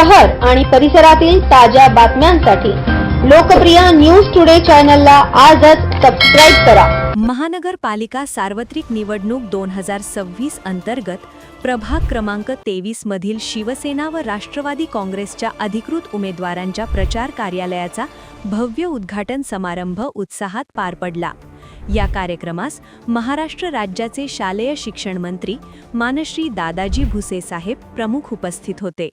शहर आणि परिसरातील ताज्या बातम्यांसाठी लोकप्रिय न्यूज टुडे चॅनलला आजच सबस्क्राईब करा. महानगरपालिका सार्वत्रिक निवडणूक दोन हजार सव्वीस अंतर्गत प्रभाग क्रमांक तेवीस मधील शिवसेना व राष्ट्रवादी काँग्रेसच्या अधिकृत उमेदवारांच्या प्रचार कार्यालयाचा भव्य उद्घाटन समारंभ उत्साहात पार पडला. या कार्यक्रमास महाराष्ट्र राज्याचे शालेय शिक्षण मंत्री मानश्री दादाजी भुसे साहेब प्रमुख उपस्थित होते.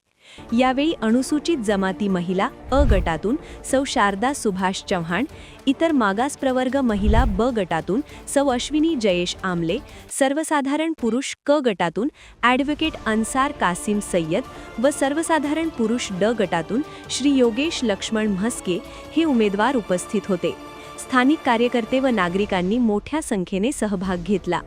यावेळी अनुसूचित जमाती महिला अ गटातून सौ शारदा सुभाष चव्हाण इतर मागास प्रवर्ग महिला ब गटातून सौ अश्विनी जयेश आमले सर्वसाधारण पुरुष क गटातून ॲडव्होकेट अन्सार कासिम सय्यद व सर्वसाधारण पुरुष ड गटातून श्री योगेश लक्ष्मण म्हस्के हे उमेदवार उपस्थित होते. स्थानिक कार्यकर्ते व नागरिकांनी मोठ्या संख्येने सहभाग घेतला.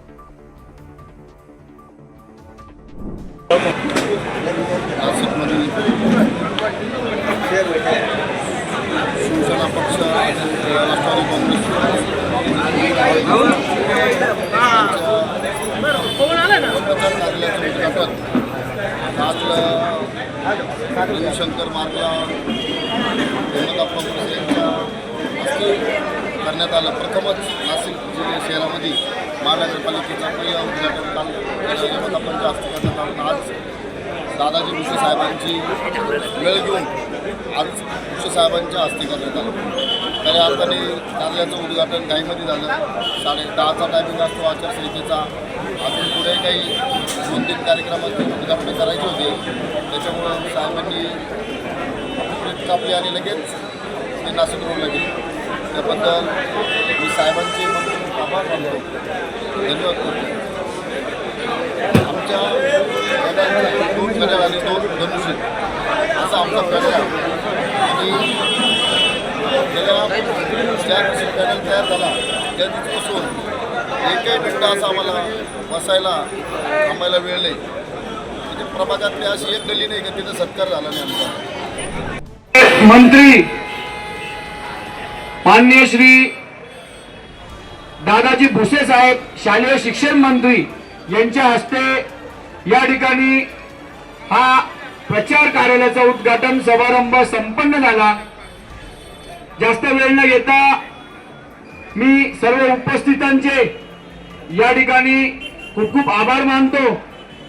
शिवसेना पक्ष राष्ट्रवादी काँग्रेस प्रचार कार्यालयाचं उद्घाटन काल रविशंकर मार्गला हेमंतप्पा मुंडे यांच्या हस्ते करण्यात आलं प्रथमच नाशिक जिल्हा शहरामध्ये महानगरपालिकेचा पहिला उद्घाटन काल हेमंतप्पांच्या हस्ते करण्यात आलं आज दादाजी भुसे साहेबांची वेळ घेऊन आज भुसे साहेबांच्या हस्ते करण्यात आलं. खऱ्या अर्थाने कार्यालयाचं उद्घाटन घाईमध्ये झालं. साडे दहाचा टायमिंग असतो आचारसंहितेचा. अजून पुढे काही दोन तीन कार्यक्रमाचे उद्घाटन करायचे होते. त्याच्यामुळं साहेबांनी ट्रीप कापली आणि लगेच ते नाशिक रोडला गेले. त्याबद्दल मी साहेबांचे आभार मानतो. धन्यवाद करतो आमच्या आणि दोन धनुष्य. असा आमचा आणि पॅनल तयार झाला. त्या दिवशीपासून एकही मिनटं आम्हाला बसायला थांबायला वेळ नाही. म्हणजे प्रभागातली अशी एक नाही का तिथं सत्कार झाला नाही आमचा. मंत्री मान्य श्री दादाजी भुसे साहेब शालेय शिक्षण मंत्री यांच्या हस्ते या ठिकाणी हा प्रचार कार्यालयाचा उद्घाटन समारंभ संपन्न झाला. जास्त वेळ न घेता मी सर्व उपस्थितांचे या ठिकाणी खूप खूप आभार मानतो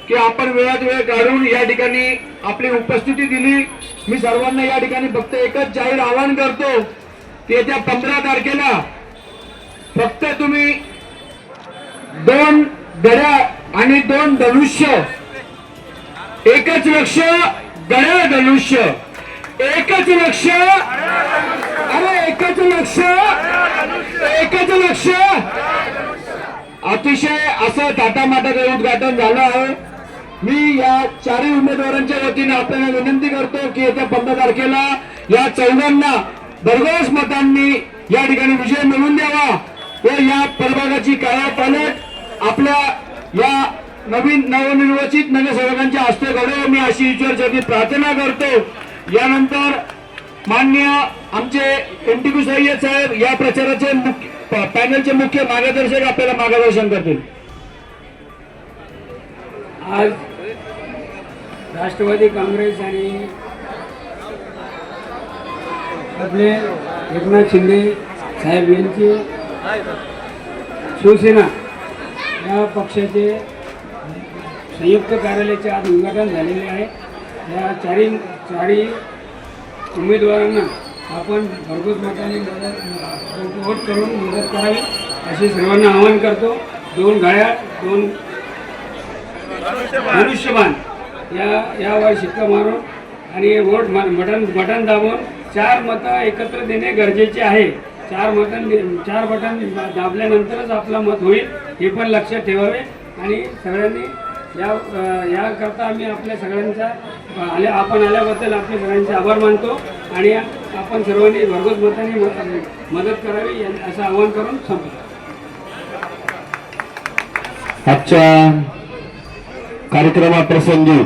की आपण वेळात वेळ काढून या ठिकाणी आपली उपस्थिती दिली. मी सर्वांना या ठिकाणी फक्त एकच जाहीर आवाहन करतो की येत्या पंधरा तारखेला फक्त तुम्ही दोन गड्या आणि दोन धनुष्य एकच लक्ष गड्या धनुष्य. एकच लक्ष अरे एकच लक्ष एकच लक्ष अतिशय असं टाटामाटाचं उद्घाटन झालं आहे. मी या चारही उमेदवारांच्या वतीने आपल्याला विनंती करतो की येत्या पंधरा तारखेला या चौघांना भरघोस मतांनी या ठिकाणी विजय मिळवून द्यावा. व या प्रभागाची काळापालट आपल्या या नवीन नवनिर्वाचित नगरसेवकांच्या हस्ते घडो मी अशी ईश्वरचरणी प्रार्थना करतो. यानंतर मान्य आमचे एम टी पी सय्यद साहेब या प्रचाराचे मुख्य पॅनलचे मुख्य मार्गदर्शक आपल्याला मार्गदर्शन करतील. आज राष्ट्रवादी काँग्रेस आणि आपले एकनाथ शिंदे साहेब यांची शिवसेना या पक्षाचे संयुक्त कार्यालयाचे आज उद्घाटन झालेले आहे. या चारी चारी उमेदवारांना आपण भरघोस मताने मदत वोट करून मदत करावी असे सर्वांना आवाहन करतो. दोन गाड्या दोन मनुष्यबान या यावर शिक्का मारून आणि वोट बटन बटन दाबून चार मतं एकत्र देणे गरजेचे आहे. चार मटन चार बटन दाबल्यानंतरच आपला मत होईल हे पण लक्षात ठेवावे. आणि सगळ्यांनी या याकरता आम्ही आपल्या सगळ्यांचा आल्या आपण आल्याबद्दल आपले सगळ्यांचे आभार मानतो आणि आपण सर्वांनी भरघोस मताने मदत करावी या- असं आवाहन करून संपलं आजच्या कार्यक्रमाप्रसंगी